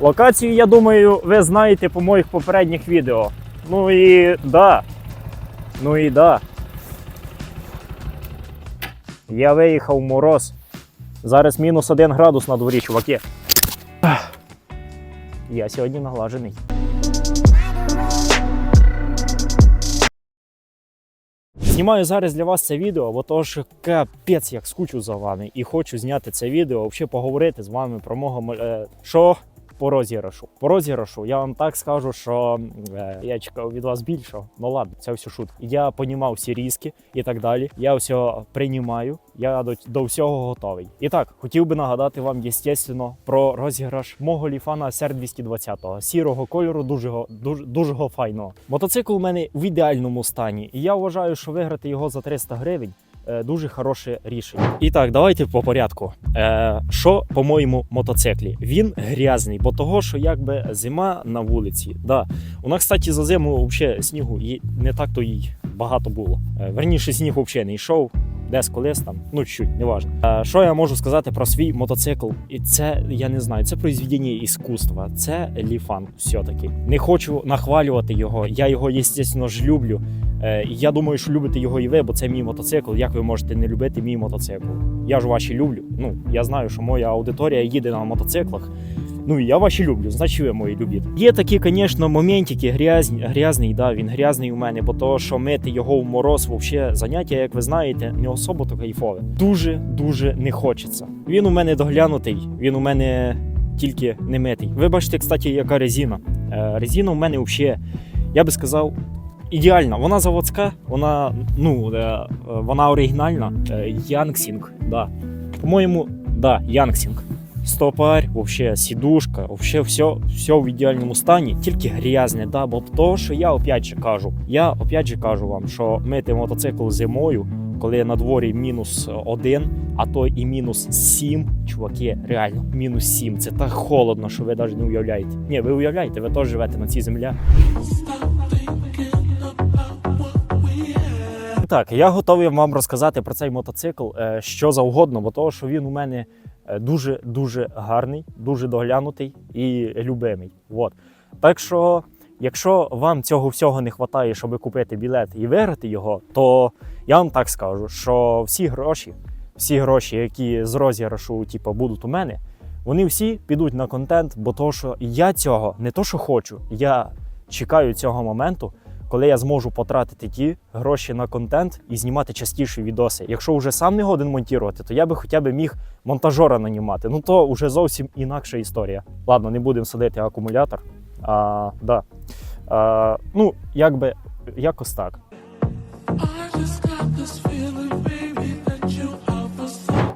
Локацію, я думаю, ви знаєте по моїх попередніх відео. Ну і да. Ну і да. Я виїхав в мороз. Зараз мінус один градус на дворі, чуваки. Я сьогодні наглажений. Знімаю зараз для вас це відео, бо то що капець як скучу за вами і хочу зняти це відео, взагалі поговорити з вами про мого е, що по розіграшу. По розіграшу я вам так скажу, що е, я чекав від вас більшого. Ну ладно, це все шутка. Я понімав всі різки і так далі. Я все приймаю, я до, до всього готовий. І так, хотів би нагадати вам, естественно, про розіграш мого ліфана ср 220 сірого кольору, дуже, дуже, дуже файного. Мотоцикл у мене в ідеальному стані, і я вважаю, що виграти його за 300 гривень. Е, Дуже хороше рішення. І так, давайте по порядку. Е, що по моєму мотоциклі? Він грязний, бо того, що якби зима на вулиці. Да. У нас, кстати, за зиму взагалі снігу не так то й багато було. Е, верніше, сніг взагалі не йшов. Десь колись там, ну чуть, неважно. Е, що я можу сказати про свій мотоцикл? І це я не знаю, це произведення іскусства, це ліфан все-таки. Не хочу нахвалювати його. Я його, звісно ж, люблю. Е, я думаю, що любите його і ви, бо це мій мотоцикл. Як ви можете не любити мій мотоцикл? Я ж ваші люблю. Ну я знаю, що моя аудиторія їде на мотоциклах. Ну і я ваші люблю, значить ви мої любите. Є такі, звісно, моментики грязні, грязний, да, він грязний у мене, бо то, що мити його в мороз, взагалі заняття, як ви знаєте, не особо то кайфове. Дуже дуже не хочеться. Він у мене доглянутий, він у мене тільки не митий. Ви бачите, кстати, яка резина. Е, резина у мене взагалі, я би сказав, ідеальна. Вона заводська, вона ну е, вона оригінальна. Е, Янксінг, да. По-моєму, да, Янксінг. Стопарь, вообще сідушка, вообще все, все в ідеальному стані, тільки грязне, да, бо того, що я опять же кажу, я опять же кажу вам, що мити мотоцикл зимою, коли на дворі мінус один, а то і мінус сім, чуваки, реально, мінус сім. Це так холодно, що ви навіть не уявляєте. Ні, ви уявляєте, ви теж живете на цій землі. Так, я готовий вам розказати про цей мотоцикл е, що завгодно, бо того, що він у мене е, дуже дуже гарний, дуже доглянутий і любимий. От. Так що, якщо вам цього всього не вистачає, щоб купити білет і виграти його, то я вам так скажу, що всі гроші, всі гроші, які з розіграшу типу, будуть у мене, вони всі підуть на контент, бо то, що я цього не то, що хочу, я чекаю цього моменту, коли я зможу потратити ті гроші на контент і знімати частіше відоси. Якщо вже сам не годен монтувати, то я би хоча б міг монтажера нанімати. Ну то вже зовсім інакша історія. Ладно, не будемо садити акумулятор. А, да. а, ну, якби якось так.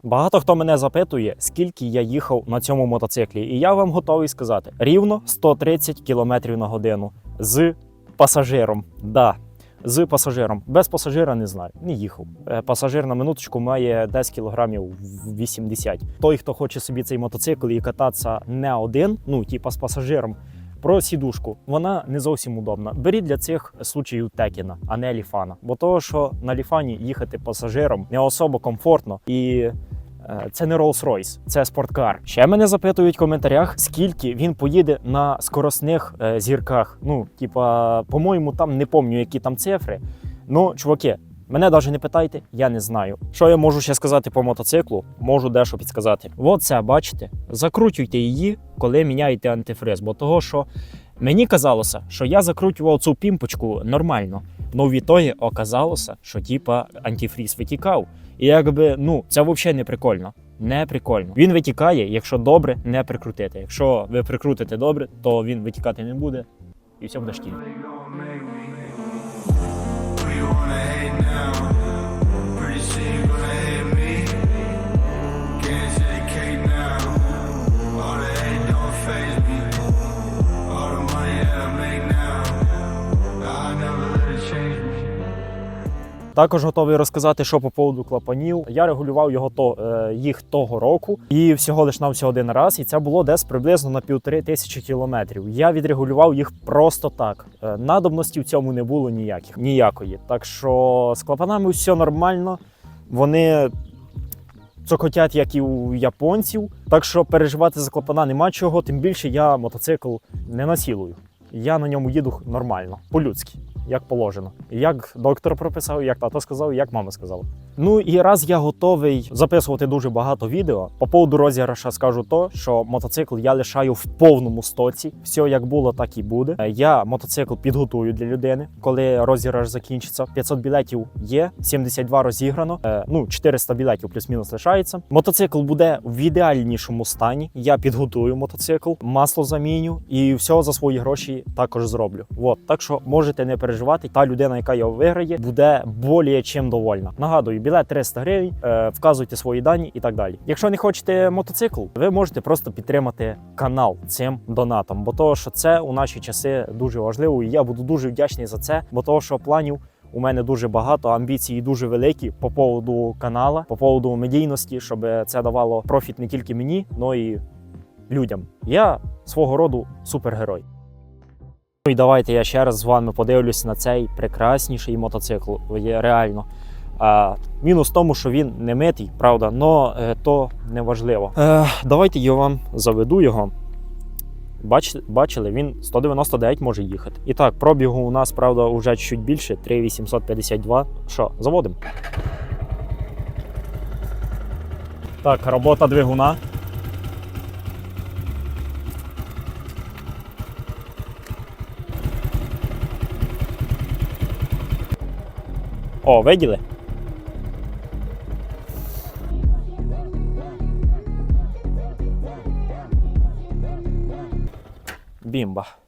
Багато хто мене запитує, скільки я їхав на цьому мотоциклі, і я вам готовий сказати: рівно 130 км на годину з пасажиром. Да. З пасажиром. Без пасажира не знаю, не їхав. Е, Пасажир на минуточку має 10 кілограмів в 80. Той, хто хоче собі цей мотоцикл і кататися не один, ну типа з пасажиром. Про сідушку вона не зовсім удобна. Беріть для цих случаїв Текіна, а не ліфана. Бо того, що на ліфані їхати пасажиром не особо комфортно і це не Rolls-Royce, це спорткар. Ще мене запитують в коментарях, скільки він поїде на скоросних е, зірках. Ну, типа, по-моєму, там не пам'ятаю, які там цифри. Ну, чуваки, мене навіть не питайте, я не знаю. Що я можу ще сказати по мотоциклу? Можу дещо підсказати. От це, бачите, закручуйте її, коли міняєте антифриз, бо того, що мені казалося, що я закручував цю пімпочку нормально. Ну, відтоді оказалося, що типа антифріз витікав. І якби ну це взагалі не прикольно. Не прикольно. Він витікає, якщо добре не прикрутити. Якщо ви прикрутите добре, то він витікати не буде, і все буде штіль. Також готовий розказати, що по поводу клапанів. Я регулював його то е, їх того року, і всього лиш на всього один раз. І це було десь приблизно на півтори тисячі кілометрів. Я відрегулював їх просто так. Е, надобності в цьому не було ніяких ніякої. Так що з клапанами все нормально. Вони цокотять, як і у японців. Так що переживати за клапана нема чого, тим більше я мотоцикл не насілую. Я на ньому їду нормально, по-людськи, як положено. Як доктор прописав, як тато сказав, як мама сказала. Ну і раз я готовий записувати дуже багато відео. По поводу розіграша скажу то, що мотоцикл я лишаю в повному стоці. Все як було, так і буде. Е, Я мотоцикл підготую для людини, коли розіграш закінчиться. 500 білетів є, 72 розіграно. Е, Ну 400 білетів плюс-мінус лишається. Мотоцикл буде в ідеальнішому стані. Я підготую мотоцикл, масло заміню і все за свої гроші також зроблю. От так що можете не переживати. Та людина, яка його виграє, буде боліє чим довольна. Нагадую, білет 300 гривень, е, вказуйте свої дані і так далі. Якщо не хочете мотоцикл, ви можете просто підтримати канал цим донатом, бо того, що це у наші часи дуже важливо, і я буду дуже вдячний за це, бо того, що планів. У мене дуже багато амбіції дуже великі по поводу канала, по поводу медійності, щоб це давало профіт не тільки мені, але і людям. Я свого роду супергерой. Ну і давайте я ще раз з вами подивлюсь на цей прекрасніший мотоцикл. Реально. А, мінус в тому, що він не митий, правда, але то не важливо. Е, давайте я вам заведу його. Бач, бачили, він 199 може їхати. І так, пробігу у нас, правда, вже чуть більше 3852. Що, заводимо? Так, робота двигуна. О, виділи? Бімба. Е,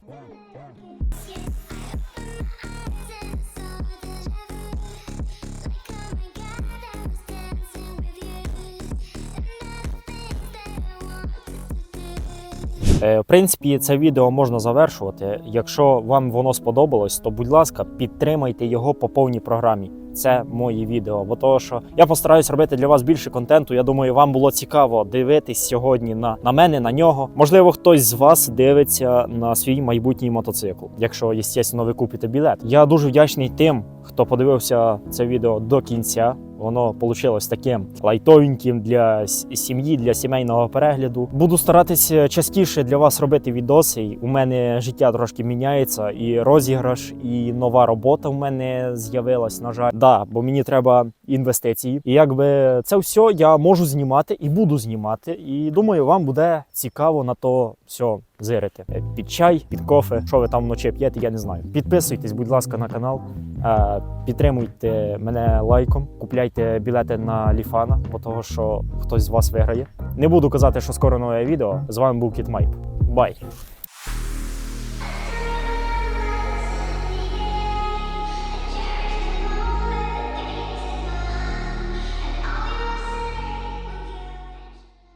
В принципі, це відео можна завершувати. Якщо вам воно сподобалось, то будь ласка, підтримайте його по повній програмі. Це мої відео. Бо того, що я постараюсь робити для вас більше контенту. Я думаю, вам було цікаво дивитись сьогодні на, на мене, на нього. Можливо, хтось з вас дивиться на свій майбутній мотоцикл, якщо, звісно, ви купите білет. Я дуже вдячний тим, хто подивився це відео до кінця. Воно вийшло таким лайтовеньким для сім'ї, для сімейного перегляду. Буду старатися частіше для вас робити відоси. У мене життя трошки міняється, і розіграш, і нова робота в мене з'явилась. На жаль, да, бо мені треба інвестиції. І якби це все я можу знімати і буду знімати. І думаю, вам буде цікаво на то все зирити. Е, Під чай, під кофе, що ви там вночі п'єте, я не знаю. Підписуйтесь, будь ласка, на канал. Е, Підтримуйте мене лайком, купляйте білети на Ліфана, бо того, що хтось з вас виграє. Не буду казати, що скоро нове відео. З вами був Кіт Майп. Бай!